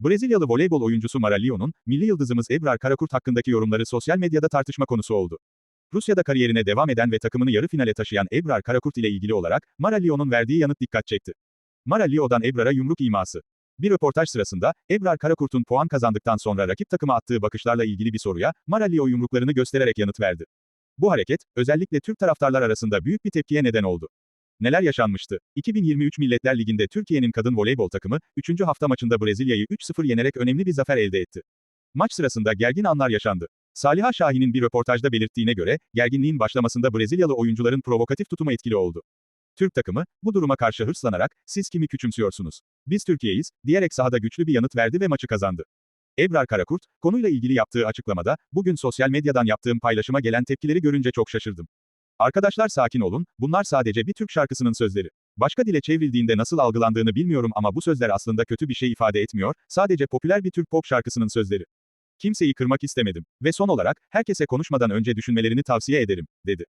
Brezilyalı voleybol oyuncusu Mara Leo'nun, milli yıldızımız Ebrar Karakurt hakkındaki yorumları sosyal medyada tartışma konusu oldu. Rusya'da kariyerine devam eden ve takımını yarı finale taşıyan Ebrar Karakurt ile ilgili olarak, Mara Leo'nun verdiği yanıt dikkat çekti. Mara Leo'dan Ebrar'a yumruk iması. Bir röportaj sırasında, Ebrar Karakurt'un puan kazandıktan sonra rakip takıma attığı bakışlarla ilgili bir soruya, Mara Leo yumruklarını göstererek yanıt verdi. Bu hareket, özellikle Türk taraftarlar arasında büyük bir tepkiye neden oldu. Neler yaşanmıştı? 2023 Milletler Ligi'nde Türkiye'nin kadın voleybol takımı, 3. hafta maçında Brezilya'yı 3-0 yenerek önemli bir zafer elde etti. Maç sırasında gergin anlar yaşandı. Saliha Şahin'in bir röportajda belirttiğine göre, gerginliğin başlamasında Brezilyalı oyuncuların provokatif tutumu etkili oldu. Türk takımı, bu duruma karşı hırslanarak, siz kimi küçümsüyorsunuz? Biz Türkiye'yiz, diyerek sahada güçlü bir yanıt verdi ve maçı kazandı. Ebrar Karakurt, konuyla ilgili yaptığı açıklamada, bugün sosyal medyadan yaptığım paylaşıma gelen tepkileri görünce çok şaşırdım. Arkadaşlar sakin olun, bunlar sadece bir Türk şarkısının sözleri. Başka dile çevrildiğinde nasıl algılandığını bilmiyorum ama bu sözler aslında kötü bir şey ifade etmiyor, sadece popüler bir Türk pop şarkısının sözleri. Kimseyi kırmak istemedim. Ve son olarak, herkese konuşmadan önce düşünmelerini tavsiye ederim, dedi.